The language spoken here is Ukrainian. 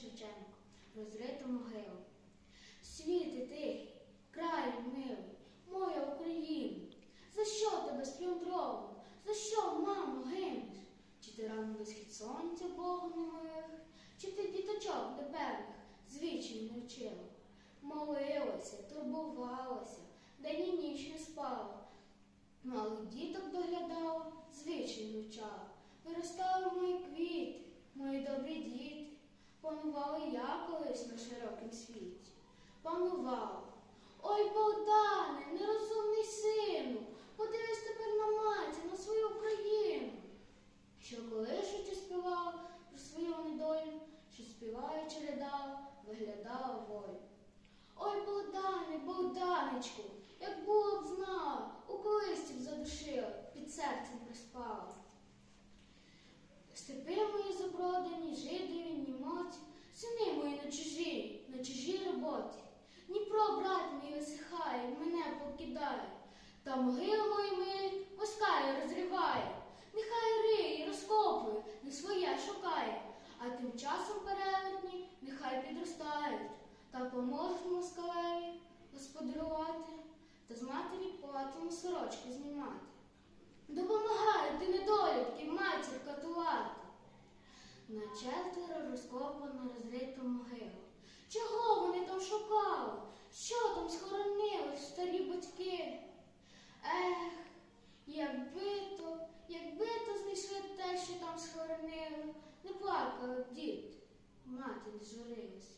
Шевченко, розрита могила. Світи тихий, край милий, моя Україна, за що тебе сплюндровано, за що, мамо, гинеш? Чи ти рано до схід сонця Богу не милих, чи ти діточок дебелих звичай не вчила? Молилася, турбувалася, день і ніч не спала. Малих діток доглядала, звичай вивчала. Виростали мої квіти, мої добрі діти. Панувала я колись на широкім світі. Панувала. Ой, Богдане, нерозумний сину, подивись тепер на матір, на свою Україну. Що колишучи співала про свою недолю, що співаючи ридала, виглядала волю. Ой, Богдане, Богданечку, як було б знала, у колисті б задушила, під серцем приспала. Степи мої запродані, жидові, покидає, та могили мої милі воскає, розриває. Нехай риє, розкопує, не своє шукає, а тим часом перевертні нехай підростають, та поможуть москалеві господарювати, та з матері платимо сорочки знімати. Допомагай, ти недолюдки, матір катувати. На четверо розкопана розрита могила. Чого вони там шукали? Що там схоронили старі батьки? Ех, якби то, якби то знайшли те, що там схоронили, не плакали діти, мати не.